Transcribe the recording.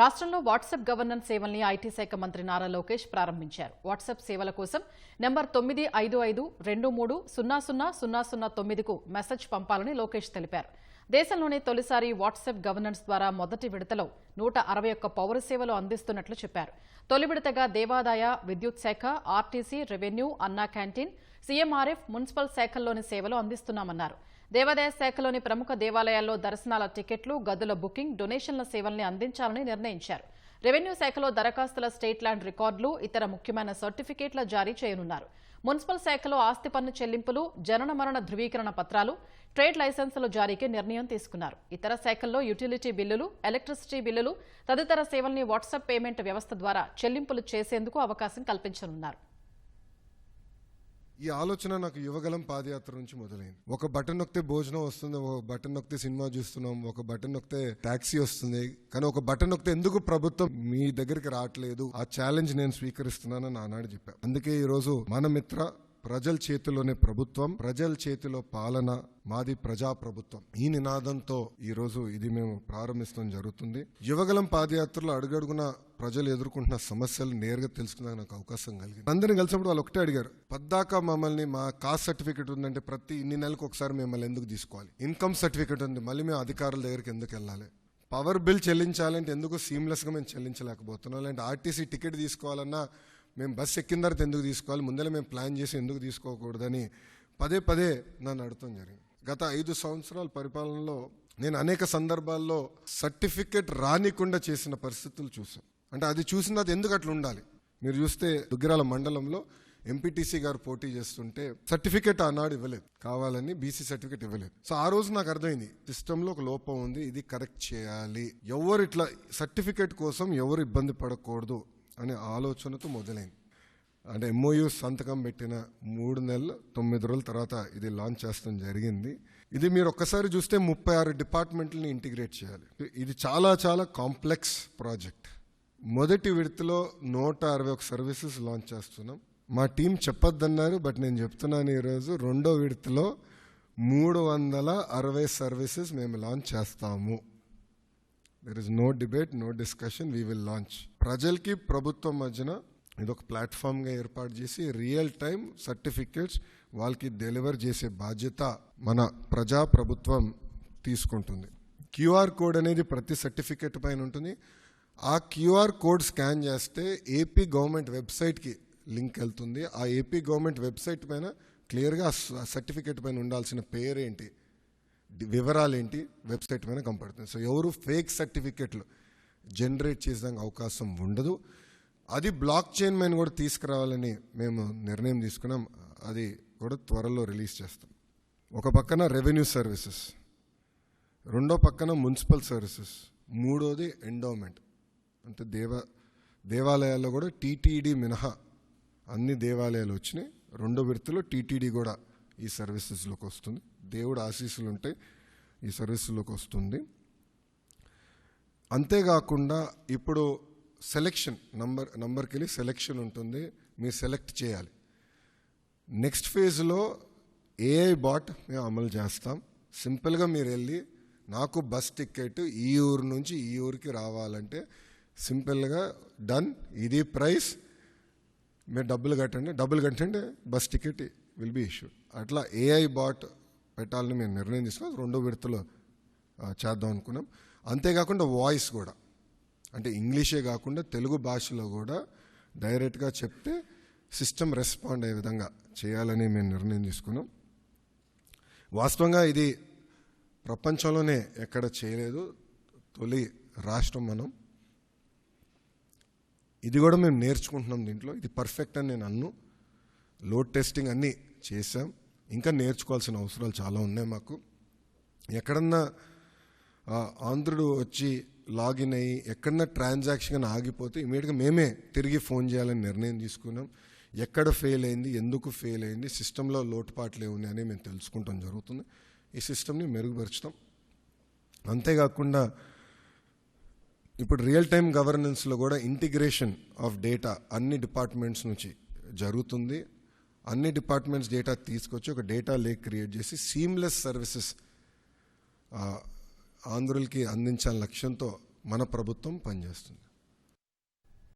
రాష్ట్రంలో WhatsApp governance సేవల్ని IT శాఖ మంత్రి నారా లోకేష్ ప్రారంభించారు. వాట్సాప్ సేవల కోసం నెంబర్ తొమ్మిది ఐదు ఐదు రెండు మూడు సున్నా సున్నా సున్నా సున్నా తొమ్మిదికు మెసేజ్ పంపాలని లోకేష్ తెలిపారు. దేశంలోనే తొలిసారి వాట్సాప్ గవర్నెన్స్ ద్వారా మొదటి విడతలో నూట అరవై ఒక్క పౌర సేవలు అందిస్తున్నట్లు చెప్పారు. తొలి విడతగా దేవాదాయ విద్యుత్ శాఖ RTC revenue Anna canteen CMRF municipal శాఖల్లోని సేవలు అందిస్తున్నామన్నారు. దేవాదాయ శాఖలోని ప్రముఖ దేవాలయాల్లో దర్శనాల టికెట్లు గదుల బుకింగ్ డొనేషన్ల సేవల్ని అందించాలని నిర్ణయించారు. రెవెన్యూ శాఖలో దరఖాస్తుల స్టేట్ ల్యాండ్ రికార్డులు ఇతర ముఖ్యమైన సర్టిఫికేట్ల జారీ చేయనున్నారు. మున్సిపల్ శాఖలో ఆస్తి పన్ను చెల్లింపులు జనన మరణ ధృవీకరణ పత్రాలు ట్రేడ్ లైసెన్సుల జారీకి నిర్ణయం తీసుకున్నారు. ఇతర శాఖల్లో యుటిలిటీ బిల్లులు ఎలక్ట్రిసిటీ బిల్లులు తదితర సేవల్ని వాట్సాప్ పేమెంట్ వ్యవస్థ ద్వారా చెల్లింపులు చేసేందుకు అవకాశం కల్పించనున్నారు. ఈ ఆలోచన నాకు యువగలం పాదయాత్ర నుంచి మొదలైంది. ఒక బటన్ నొక్కితే భోజనం వస్తుంది ఒక బటన్ నొక్కితే సినిమా చూస్తున్నాం ఒక బటన్ నొక్కితే టాక్సీ వస్తుంది. కానీ ఒక బటన్ నొక్కితే ఎందుకు ప్రభుత్వం మీ దగ్గరికి రావట్లేదు? ఆ ఛాలెంజ్ నేను స్వీకరిస్తున్నానని ఆనాడు చెప్పాను అందుకే ఈరోజు మన మిత్ర ప్రజల చేతిలోనే ప్రభుత్వం ప్రజల చేతిలో పాలన మాది ప్రజా ప్రభుత్వం ఈ నినాదంతో ఈరోజు ఇది మేము ప్రారంభిస్తాం జరుగుతుంది. యువగలం పాదయాత్రలో అడుగడుగున ప్రజలు ఎదుర్కొంటున్న సమస్యలు నేరుగా తెలుసుకున్నాక నాకు అవకాశం కలిగింది. అందరిని కలిసినప్పుడు వాళ్ళు ఒకటే అడిగారు పద్దాక మమ్మల్ని మా కాస్ట్ సర్టిఫికేట్ ఉందంటే ప్రతి ఇన్ని నెలలకు ఒకసారి మిమ్మల్ని ఎందుకు తీసుకోవాలి? ఇన్కమ్ సర్టిఫికేట్ ఉంది మళ్ళీ మేము అధికారుల దగ్గరికి ఎందుకు వెళ్ళాలి? పవర్ బిల్ చెల్లించాలంటే ఎందుకు సీమ్లెస్గా మేము చెల్లించలేకపోతున్నాం? లేదంటే ఆర్టీసీ టికెట్ తీసుకోవాలన్నా మేము బస్సు ఎక్కిన తర్వాత ఎందుకు తీసుకోవాలి? ముందరే మేము ప్లాన్ చేసి ఎందుకు తీసుకోకూడదని పదే పదే నన్ను అడగటం జరిగింది. గత ఐదు సంవత్సరాల పరిపాలనలో నేను అనేక సందర్భాల్లో సర్టిఫికెట్ రానికుండా చేసిన పరిస్థితులు చూసాను అంటే అది చూసిన అది ఎందుకు అట్లా ఉండాలి? మీరు చూస్తే దుగ్గిరాల మండలంలో ఎంపీటీసీ గారు పోటీ చేస్తుంటే సర్టిఫికేట్ ఆనాడు ఇవ్వలేదు. కావాలని బీసీ సర్టిఫికేట్ ఇవ్వలేదు. సో ఆ రోజు నాకు అర్థమైంది సిస్టంలో ఒక లోపం ఉంది ఇది కరెక్ట్ చేయాలి. ఎవరు ఇట్లా సర్టిఫికేట్ కోసం ఎవరు ఇబ్బంది పడకూడదు అనే ఆలోచనతో మొదలైంది. అంటే ఎంఓయూ సంతకం పెట్టిన మూడు నెలలు తొమ్మిది రోజుల తర్వాత ఇది లాంచ్ చేస్తాం జరిగింది. ఇది మీరు ఒక్కసారి చూస్తే ముప్పై ఆరు డిపార్ట్మెంట్లని ఇంటిగ్రేట్ చేయాలి. ఇది చాలా చాలా కాంప్లెక్స్ ప్రాజెక్ట్. మొదటి విడతలో నూట అరవై ఒక సర్వీసెస్ లాంచ్ చేస్తున్నాం. మా టీం చెప్పొద్దన్నారు బట్ నేను చెప్తున్నాను ఈరోజు రెండో విడతలో మూడు వందల అరవై సర్వీసెస్ మేము లాంచ్ చేస్తాము. There is no debate no discussion we will launch ప్రజలకి ప్రభుత్వం మధ్యన ఇది ఒక ప్లాట్ఫామ్గా ఏర్పాటు చేసి రియల్ టైం సర్టిఫికేట్స్ వాళ్ళకి డెలివర్ చేసే బాధ్యత మన ప్రజా ప్రభుత్వం తీసుకుంటుంది. క్యూఆర్ కోడ్ అనేది ప్రతి సర్టిఫికేట్ పైన ఉంటుంది. ఆ క్యూఆర్ కోడ్ స్కాన్ చేస్తే ఏపీ గవర్నమెంట్ వెబ్సైట్కి లింక్ వెళ్తుంది. ఆ ఏపీ గవర్నమెంట్ వెబ్సైట్ పైన క్లియర్గా ఆ సర్టిఫికేట్ పైన ఉండాల్సిన పేరేంటి? వివరాలు ఏంటి వెబ్సైట్ పైన కనపడుతుంది. సో ఎవరు ఫేక్ సర్టిఫికెట్లు జనరేట్ చేసేదానికి అవకాశం ఉండదు. అది బ్లాక్ చైన్ పైన కూడా తీసుకురావాలని మేము నిర్ణయం తీసుకున్నాం. అది కూడా త్వరలో రిలీజ్ చేస్తాం. ఒక పక్కన రెవెన్యూ సర్వీసెస్ రెండో పక్కన మున్సిపల్ సర్వీసెస్ మూడోది ఎండోమెంట్. అంటే దేవ దేవాలయాల్లో కూడా టీటీడీ మినహా అన్ని దేవాలయాలు వచ్చినాయి. రెండో విడతలో టీటీడీ కూడా ఈ సర్వీసెస్లోకి వస్తుంది. దేవుడు ఆశీస్సులు ఉంటే ఈ సర్వీసులోకి వస్తుంది. అంతేకాకుండా ఇప్పుడు సెలెక్షన్ నంబర్ నంబర్కి వెళ్ళి సెలెక్షన్ ఉంటుంది. మీరు సెలెక్ట్ చేయాలి. నెక్స్ట్ ఫేజ్లో ఏఐ బాట్ మేము అమలు చేస్తాం. సింపుల్గా మీరు వెళ్ళి నాకు బస్ టికెట్ ఈ ఊరు నుంచి ఈ ఊరికి రావాలంటే సింపుల్గా డన్. ఇది ప్రైస్. మీరు డబ్బులు కట్టండి. డబ్బులు కట్టండి bus ticket will be issue అట్లా ఏఐ బాట్ పెట్టాలని మేము నిర్ణయం తీసుకున్నాం. రెండో విడతలో చేద్దాం అనుకున్నాం. అంతేకాకుండా వాయిస్ కూడా. అంటే ఇంగ్లీషే కాకుండా తెలుగు భాషలో కూడా డైరెక్ట్గా చెప్తే సిస్టమ్ రెస్పాండ్ అయ్యే విధంగా చేయాలని మేము నిర్ణయం తీసుకున్నాం. వాస్తవంగా ఇది ప్రపంచంలోనే ఎక్కడ చేయలేదు. తొలి రాష్ట్రం మనం. ఇది కూడా మేము నేర్చుకుంటున్నాం దీంట్లో. ఇది పర్ఫెక్ట్ అని నేను అన్ను. లోడ్ టెస్టింగ్ అన్నీ చేసాం ఇంకా నేర్చుకోవాల్సిన అవసరాలు చాలా ఉన్నాయి మాకు. ఎక్కడన్నా ఆంధ్రుడు వచ్చి లాగిన్ అయ్యి ఎక్కడన్నా ట్రాన్సాక్షన్ ఆగిపోతే ఇమీడియట్గా మేమే తిరిగి ఫోన్ చేయాలని నిర్ణయం తీసుకున్నాం. ఎక్కడ ఫెయిల్ అయింది ఎందుకు ఫెయిల్ అయింది సిస్టంలో లోటుపాట్లు ఏమున్నాయి అని మేము తెలుసుకుంటాం జరుగుతుంది. ఈ సిస్టమ్ని మెరుగుపరచడం అంతేకాకుండా ఇప్పుడు రియల్ టైం గవర్నెన్స్లో కూడా ఇంటిగ్రేషన్ ఆఫ్ డేటా అన్ని డిపార్ట్మెంట్స్ నుంచి జరుగుతుంది. అన్ని డిపార్ట్మెంట్స్ డేటా తీసుకొచ్చి ఒక డేటా లేక్ క్రియేట్ చేసి సీమ్లెస్ సర్వీసెస్ ఆంధ్రులకి అందించాలని లక్ష్యంతో మన ప్రభుత్వం పనిచేస్తుంది.